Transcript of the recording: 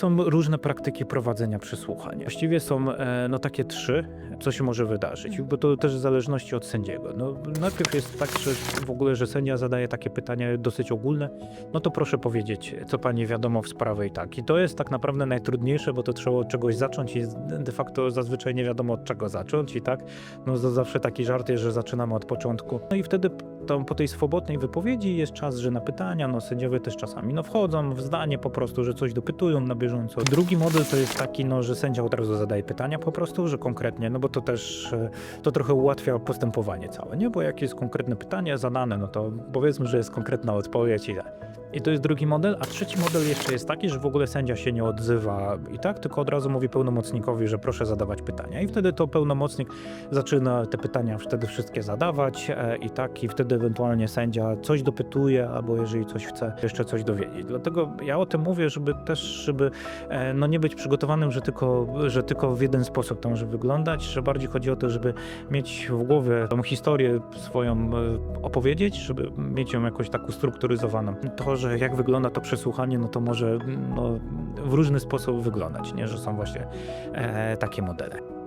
są różne praktyki prowadzenia przesłuchań. Właściwie są e, no, takie trzy, co się może wydarzyć, bo to też w zależności od sędziego. No, najpierw jest tak, że w ogóle, że sędzia zadaje takie pytania dosyć ogólne, no to proszę powiedzieć, co pani wiadomo w sprawie i tak. I to jest tak naprawdę najtrudniejsze, bo to trzeba od czegoś zacząć i de facto zazwyczaj nie wiadomo od czego zacząć i tak. No to zawsze taki żart jest, że zaczynamy od początku. No i wtedy tam po tej swobodnej wypowiedzi jest czas, że na pytania, no sędziowie też czasami no wchodzą w zdanie po prostu, że coś dopytują na bieżąco. Drugi model to jest taki, no że sędzia od razu zadaje pytania po prostu, że konkretnie, no bo to też e, to trochę ułatwia postępowanie całe, nie? Bo jak jest konkretne pytanie zadane, no to powiedzmy, że jest konkretna odpowiedź i tak. I to jest drugi model, a trzeci model jeszcze jest taki, że w ogóle sędzia się nie odzywa i tak, tylko od razu mówi pełnomocnikowi, że proszę zadawać pytania. I wtedy to pełnomocnik zaczyna te pytania wtedy wszystkie zadawać e, i tak, i wtedy ewentualnie sędzia coś dopytuje, albo jeżeli coś chce, jeszcze coś dowiedzieć. Dlatego ja o tym mówię, żeby też, żeby e, no nie być przygotowanym, że tylko, że tylko w jeden sposób to może wyglądać, że bardziej chodzi o to, żeby mieć w głowie tą historię swoją e, opowiedzieć, żeby mieć ją jakoś tak ustrukturyzowaną. To, że jak wygląda to przesłuchanie, no to może no, w różny sposób wyglądać, nie? że są właśnie e, takie modele.